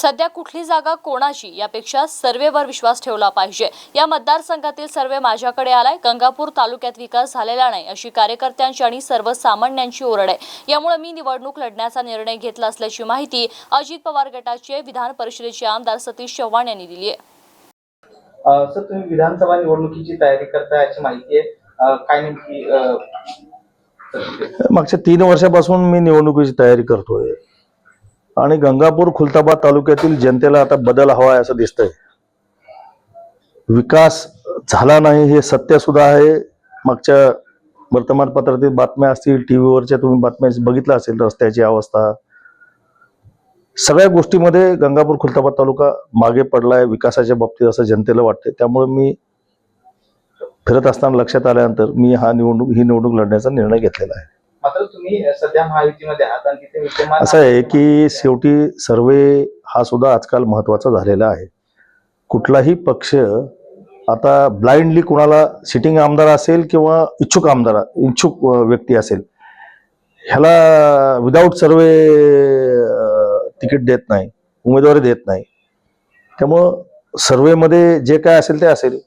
सध्या कुठली जागा कोणाची यापेक्षा सर्वेवर विश्वास ठेवला पाहिजे. या मतदारसंघातील सर्वे माझ्याकडे आलाय. गंगापूर तालुक्यात विकास झालेला नाही अशी कार्यकर्त्यांची आणि सर्वसामान्यांची ओरड आहे. यामुळे मी निवडणूक लढण्याचा निर्णय घेतला असल्याची माहिती अजित पवार गटाचे विधान परिषदेचे आमदार सतीश चव्हाण यांनी दिली आहे. अ, सर तुम्ही विधानसभा निवडणुकीची तयारी करताय अशी माहिती आहे. काय नेमकी मागच्या तीन वर्षापासून मी निवडणुकीची तयारी करतोय. आणि गंगापूर खुलताबाद तालुक्यातील जनतेला आता बदल हवा आहे असं दिसतंय. विकास झाला नाही हे सत्य सुद्धा आहे. मागच्या वर्तमानपत्रातील बातम्या असतील टी व्हीवरच्या तुम्ही बातम्या बघितल्या असेल रस्त्याची अवस्था. सगळ्या गोष्टीमध्ये गंगापूर खुलताबाद तालुका मागे पडलाय विकासाच्या बाबतीत असं जनतेला वाटते त्यामुळे मी फिरत असताना लक्षात आल्यानंतर मी हा निवडणूक ही निवडणूक लढण्याचा निर्णय घेतलेला आहे. मात्र तुम्ही सध्या महायुतीमध्ये आहात आणि तिथे विद्यमान असं आहे की शेवटी सर्वे हा सुद्धा आजकाल महत्त्वाचा झालेला आहे. कुठलाही पक्ष आता ब्लाइंडली कुणाला सिटिंग आमदार असेल किंवा इच्छुक आमदार इच्छुक व्यक्ती असेल ह्याला विदाऊट सर्वे तिकीट देत नाही उमेदवारी देत नाही. त्यामुळं सर्वेमध्ये जे काय असेल ते असेल.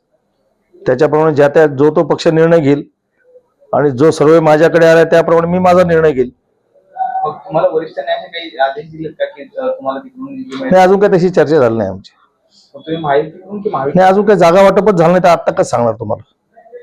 त्याच्याप्रमाणे ज्या त्या जो तो पक्ष निर्णय घेईल आणि जो सर्वे माझ्याकडे आला त्याप्रमाणे मी माझा निर्णय घेईल. तुम्हाला वरिष्ठ न्यायालयाने काही आदेश दिले का की अ, तुम्हाला तिकडून निधी मिळेल नाही अजून काही तशी चर्चा झाली नाही आमची. तुम्ही नाही अजून काही जागा वाटपच झालं नाही तर आत्ता कसं सांगणार तुम्हाला?